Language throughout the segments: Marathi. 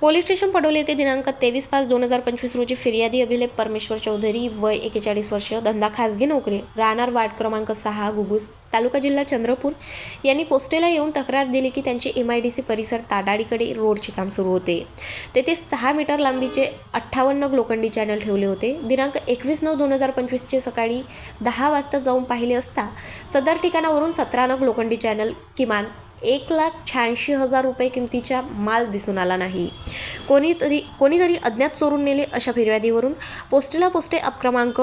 पोलीस स्टेशन पडवले येथे दिनांक तेवीस पाच दोन हजार पंचवीस रोजी फिर्यादी अभिलेख परमेश्वर चौधरी वय एकेचाळीस वर्ष धंदा खाजगी नोकरी राहणार वार्ड क्रमांक सहा गुगुस तालुका जिल्हा चंद्रपूर. यांनी पोस्टेला येऊन तक्रार दिली की त्यांचे एम आय डी सी परिसर ताडाडीकडे रोडचे काम सुरू होते. तेथे सहा मीटर लांबीचे अठ्ठावन्न नग लोखंडी चॅनल ठेवले होते. दिनांक एकवीस नऊ दोन हजार पंचवीसचे सकाळी दहा वाजता जाऊन पाहिले असता सदर ठिकाणावरून सतरा नग लोखंडी चॅनल किमान एक लाख शहाऐंशी हजार रुपये किमतीचा माल दिसून आला नाही. कोणीतरी कोणीतरी अज्ञात चोरून नेले अशा फिर्यादीवरून. पोस्टेला पोस्टे अप क्रमांक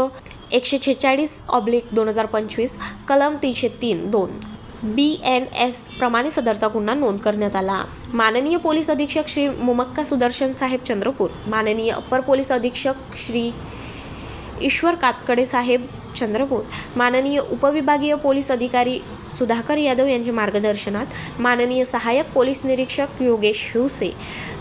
एकशे छेचाळीस ऑब्लिक दोन हजार पंचवीस कलम तीनशे तीन दोन. बी एन एस प्रमाणे सदरचा गुन्हा नोंद करण्यात आला. माननीय पोलीस अधीक्षक श्री मुमक्का सुदर्शन साहेब चंद्रपूर माननीय अप्पर पोलीस अधीक्षक श्री ईश्वर कातकडे साहेब चंद्रपूर. माननीय उपविभागीय पोलीस अधिकारी सुधाकर यादव यांच्या मार्गदर्शनात माननीय सहाय्यक पोलीस निरीक्षक योगेश हिवसे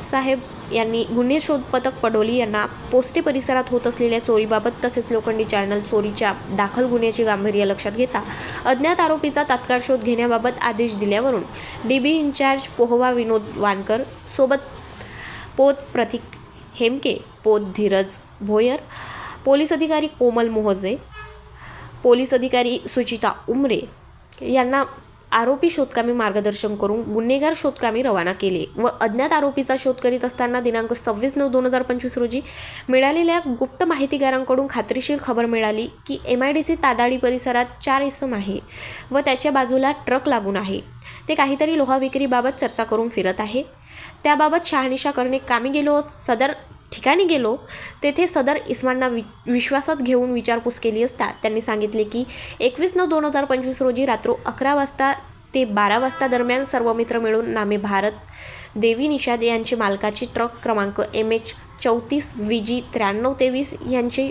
साहेब यांनी गुन्हे शोध पथक पडोली यांना पोस्टे परिसरात होत असलेल्या चोरीबाबत तसेच लोखंडी चॅनल चोरीच्या दाखल गुन्ह्याची गांभीर्य लक्षात घेता अज्ञात आरोपीचा तात्काळ शोध घेण्याबाबत आदेश दिल्यावरून डी बी इन्चार्ज पोहवा विनोद वानकर सोबत पोत प्रतीक हेमके पोत धीरज भोयर पोलीस अधिकारी कोमल मोहजे पोलीस अधिकारी सुचिता उमरे यांना आरोपी शोधकामी मार्गदर्शन करून गुन्हेगार शोधकामी रवाना केले व अज्ञात आरोपीचा शोध करीत असताना दिनांक सव्वीस नऊ दोन हजार पंचवीस रोजी मिळालेल्या गुप्त माहितीगारांकडून खात्रीशीर खबर मिळाली की M I D C Tadadi परिसरात चार इसम आहे व त्याच्या बाजूला ट्रक लागून आहे. ते काहीतरी लोहा विक्रीबाबत चर्चा करून फिरत आहे. त्याबाबत शहानिशा करणे कामी गेलो सदर ठिकाणी गेलो तेथे सदर इस्मांना वि विश्वासात घेऊन विचारपूस केली असता त्यांनी सांगितले की एकवीस नऊ दोन हजार पंचवीस रोजी रात्र अकरा वाजता ते बारा वाजता दरम्यान सर्व मित्र मिळून नामे भारत देवी निषाद यांची मालकाची ट्रक क्रमांक एम एच चौतीस व्ही जी त्र्याण्णव तेवीस यांची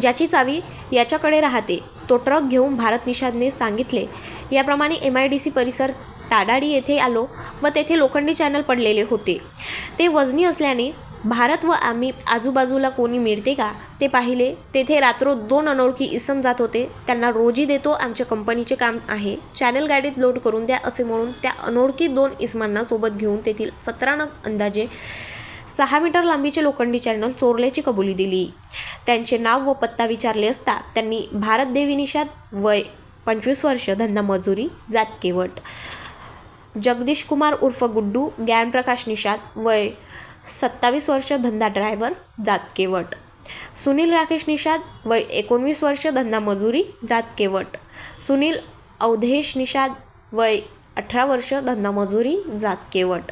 ज्याची चावी याच्याकडे राहते. तो ट्रक घेऊन भारत निषादने सांगितले. याप्रमाणे एम आय डी सी परिसर ताडाडी येथे आलो व तेथे लोखंडी चॅनल पडलेले होते. ते वजनी असल्याने भारत व आम्ही आजूबाजूला कोणी मिळते का ते पाहिले. तेथे रात्र दोन अनोळखी इसम जात होते. त्यांना रोजी देतो आमच्या कंपनीचे काम आहे. चॅनल गाडीत लोड करून द्या असे म्हणून त्या अनोळखी दोन इसमांना सोबत घेऊन तेथील सतरा न अंदाजे सहा मीटर लांबीचे लोखंडी चॅनल चोरल्याची कबुली दिली. त्यांचे नाव व पत्ता विचारले असता त्यांनी भारत देवी निषाद वय पंचवीस वर्ष धंदा मजुरी जात केवट. जगदीश कुमार उर्फ गुड्डू ज्ञानप्रकाश निषाद वय सत्तावीस वर्ष धंदा ड्रायव्हर जात केवट सुनील राकेश निषाद वय एकोणवीस वर्ष धंदा मजुरी जात केवट सुनील अवधेश निषाद वय अठरा वर्ष धंदा मजुरी जात केवट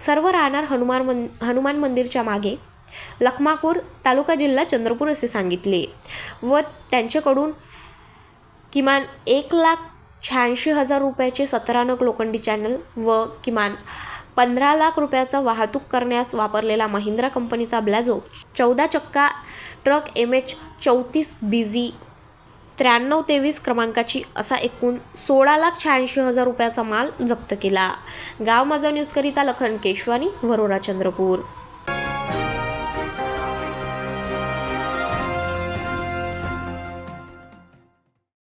सर्व राहणार हनुमान मन हनुमान मंदिरच्या मागे. लखमापूर तालुका जिल्हा चंद्रपूर असे सांगितले. व त्यांच्याकडून किमान एक लाख शहाऐंशी हजार रुपयाचे सतरा नग लोखंडी चॅनल व किमान पंधरा लाख रुपयाचा वाहतूक करण्यास वापरलेला महिंद्रा कंपनीचा ब्लॅझो चौदा चक्का ट्रक एम एच चौतीस बी जी त्र्याण्णव तेवीस क्रमांकाची असा एकूण सोळा लाख शहाऐंशी हजार रुपयाचा माल जप्त केला. गाव माझा न्यूजकरिता लखन केशवानी वरोरा चंद्रपूर.